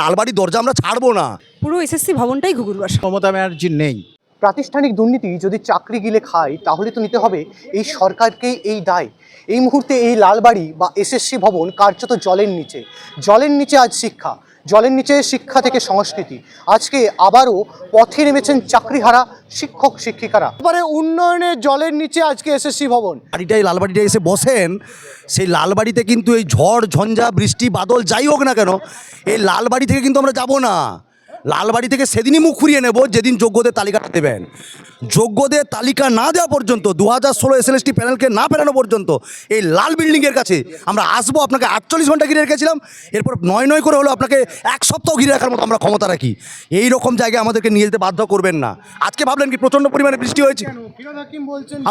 লালবাড়ির দরজা আমরা ছাড়বো না। পুরো এসএসসি ভবনটাই ঘুঘুর বাসা। মমতা ব্যানার্জি নেই। প্রাতিষ্ঠানিক দুর্নীতি যদি চাকরি গিলে খায়, তাহলে তো নিতে হবে এই সরকারকেই এই দায়। এই মুহূর্তে এই লালবাড়ি বা এসএসসি ভবন কার্যত জলের নিচে। জলের নিচে আজ শিক্ষা। জলের নিচে শিক্ষা থেকে সংস্কৃতি। আজকে আবারও পথে নেমেছেন চাকরিহারা শিক্ষক, শিক্ষিকারা। এবারে উন্নয়নের জলের নিচে আজকে এসএসসি ভবন। বাড়িটাই লালবাড়িটা এসে বসেন। সেই লালবাড়িতে কিন্তু এই ঝড়, ঝঞ্ঝা, বৃষ্টি, বাদল যাই হোক না কেন, এই লালবাড়ি থেকে কিন্তু আমরা যাব না। লালবাড়ি থেকে সেদিনই মুখ ফুরিয়ে নেব যেদিন যোগ্যদের তালিকাটা দেবেন। যোগ্যদের তালিকা না দেওয়া পর্যন্ত দু হাজার ষোলো এস এসএলএসটি প্যানেলকে না ফেরানো পর্যন্ত এই লাল বিল্ডিংয়ের কাছে আমরা আসব। আপনাকে আটচল্লিশ ঘণ্টা ঘিরে রেখেছিলাম এরপর নয় নয় করে হলো আপনাকে এক সপ্তাহ ঘিরে রাখার মতো আমরা ক্ষমতা রাখি। এই রকম জায়গায় আমাদেরকে নিয়ে যেতে বাধ্য করবেন না। আজকে ভাবলেন কি প্রচণ্ড পরিমাণে বৃষ্টি হয়েছে?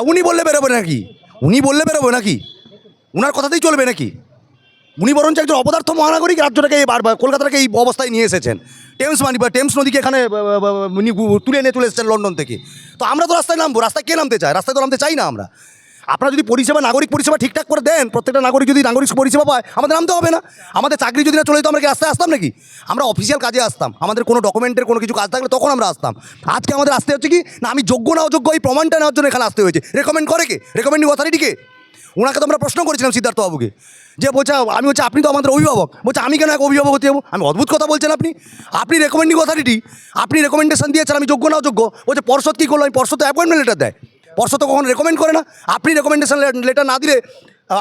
উনি বললে বেরোবে নাকি? উনি বললে বেরোবে নাকি? উনার কথাতেই চলবে নাকি? উনি বরঞ্চ একজন অপদার্থ মহানাগরিক রাজ্যটাকে এই বারবার কলকাতাটাকে এই অবস্থায় নিয়ে এসেছেন। টেমস মানি, বা টেমস নদীকে এখানে উনি তুলে এনে চলে এসেছেন লন্ডন থেকে। তো আমরা তো রাস্তায় নামবো, রাস্তায় কে নামতে চায়? রাস্তায় তো নামতে চাই না আমরা। আপনারা যদি পরিষেবা, নাগরিক পরিষেবা ঠিকঠাক করে দেন, প্রত্যেকটা নাগরিক যদি নাগরিক পরিষেবা পায়, আমাদের নামতে হবে না। আমাদের চাকরি যদি না চলে, তো আমরা কি রাস্তায় আসতাম নাকি? আমরা অফিসিয়াল কাজে আসতাম। আমাদের কোনো ডকুমেন্টের কোনো কিছু কাজ থাকলে তখন আমরা আসতাম। আজকে আমাদের আসতে হচ্ছে কি, না, আমি যোগ্য না অযোগ্য, এই প্রমাণটা নেওয়ার জন্য এখানে আসতে হয়েছে। রেকমেন্ড করে কে? রেকমেন্ডিং অথরিটিকে ওনাকে তো আমরা প্রশ্ন করেছিলাম সিদ্ধার্থবাবুকে যে বলছে, আমি হচ্ছে আপনি তো আমাদের অভিভাবক। বলছে, আমি কেন এক অভিভাবক হতে যাব? আমি অদ্ভুত কথা বলছেন আপনি। আপনি রেকমেন্ডিং অথরিটি আপনি রেকমেন্ডেশন দিয়েছেন, আমি যোগ্য না অযোগ্য? বলছে, পর্ষদ কী করল? আমি পর্ষদ তো অ্যাপয়েন্টমেন্ট লেটার দেয়। পর্ষদ তো কখনো রেকমেন্ড করে না। আপনি রেকমেন্ডেশন লেটার না দিলে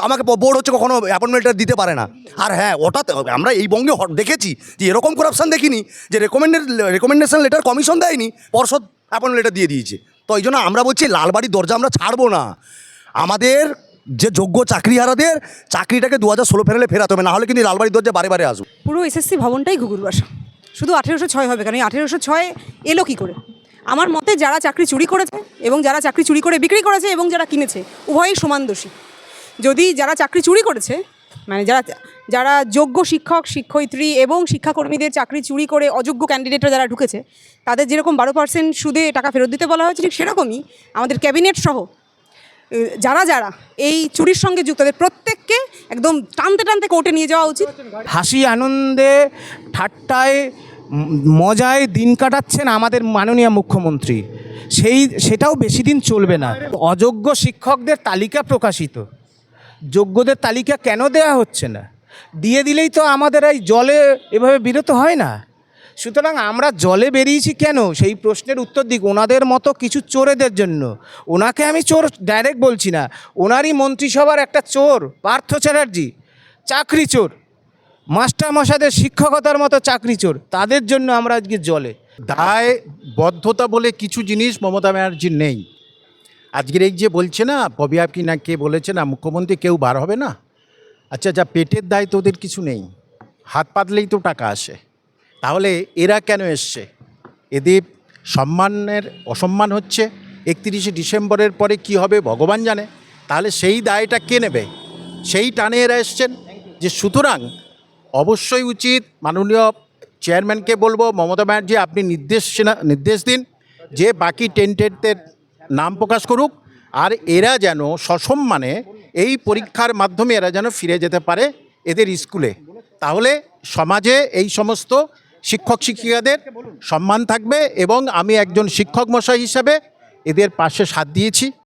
আমাকে বোর্ড হচ্ছে কখনো অ্যাপয়েন্টমেন্ট লেটার দিতে পারে না। আর হ্যাঁ ওটা আমরা এই বঙ্গে দেখেছি যে এরকম করাপশান দেখিনি, যে রেকমেন্ডেড রেকমেন্ডেশন লেটার কমিশন দেয়নি, পর্ষদ অ্যাপয়েন্টমেন্ট লেটার দিয়ে দিয়েছে। তো এই জন্য আমরা বলছি, লালবাড়ির দরজা আমরা ছাড়বো না। আমাদের যে যোগ্য চাকরি চাকরিহারাদের চাকরিটাকে দু হাজার ষোলো ফেরালে ফেরাতে হবে, না হলে কিন্তু এই লালবাড়ির দরজা বারে বারে আসবে। পুরো এসএসসি ভবনটাই ঘুঘুর বাসা। শুধু আঠেরোশো ছয় হবে, কারণ আঠেরোশো ছয় এলো কী করে? আমার মতে যারা চাকরি চুরি করেছে এবং যারা চাকরি চুরি করে বিক্রি করেছে এবং যারা কিনেছে, উভয়ই সমান দোষী। যদি যারা চাকরি চুরি করেছে মানে যারা যারা যোগ্য শিক্ষক, শিক্ষয়িত্রী এবং শিক্ষাকর্মীদের চাকরি চুরি করে অযোগ্য ক্যান্ডিডেটরা যারা ঢুকেছে, তাদের যেরকম বারো পার্সেন্ট সুদে টাকা ফেরত দিতে বলা হয়েছে, ঠিক সেরকমই আমাদের ক্যাবিনেট সহ যারা যারা এই চুরির সঙ্গে যুক্ত, তাদের প্রত্যেককে একদম টানতে টানতে কোর্টে নিয়ে যাওয়া উচিত। হাসি, আনন্দে, ঠাট্টায়, মজায় দিন কাটাচ্ছেন আমাদের মাননীয় মুখ্যমন্ত্রী। সেই, সেটাও বেশি দিন চলবে না। অযোগ্য শিক্ষকদের তালিকা প্রকাশিত। যোগ্যদের তালিকা কেন দেয়া হচ্ছে না? দিয়ে দিলেই তো আমাদের এই জলে এভাবে বিরত হয় না? সুতরাং আমরা জলে বেরিয়েছি কেন? সেই প্রশ্নের উত্তর দিক ওনাদের মতো কিছু চোরেদের জন্য। ওনাকে আমি চোর ডাইরেক্ট বলছি না। ওনারই মন্ত্রিসভার একটা চোর, পার্থ চ্যাটার্জি, চাকরি চোর। মাস্টারমশাদের শিক্ষকতার মতো চাকরি চোর। তাদের জন্য আমরা আজকে জলে। দায়, বদ্ধতা বলে কিছু জিনিস মমতা ব্যানার্জির নেই। আজকের এই যে বলছে না, ববি আপনি না কে বলেছে না, মুখ্যমন্ত্রী কেউ বার হবে না? আচ্ছা যা পেটের দায় তো ওদের কিছু নেই। হাত পাতলেই তো টাকা আসে। তাহলে এরা কেন এসছে? এদের সম্মানের অসম্মান হচ্ছে একত্রিশে ডিসেম্বরের পরে কি হবে ভগবান জানে। তাহলে সেই দায়টা কে নেবে? সেই টানে এরা এসছেন যে সুতরাং অবশ্যই উচিত মাননীয় চেয়ারম্যানকে বলব, মমতা ব্যানার্জি আপনি নির্দেশ নির্দেশ দিন যে বাকি টেন্টেডদের নাম প্রকাশ করুক আর এরা যেন সসম্মানে এই পরীক্ষার মাধ্যমে এরা যেন ফিরে যেতে পারে এদের স্কুলে। তাহলে সমাজে এই সমস্ত শিক্ষক শিক্ষিকাদের সম্মান থাকবে এবং আমি একজন শিক্ষক মশাই হিসাবে এদের পাশে সাথ দিয়েছি।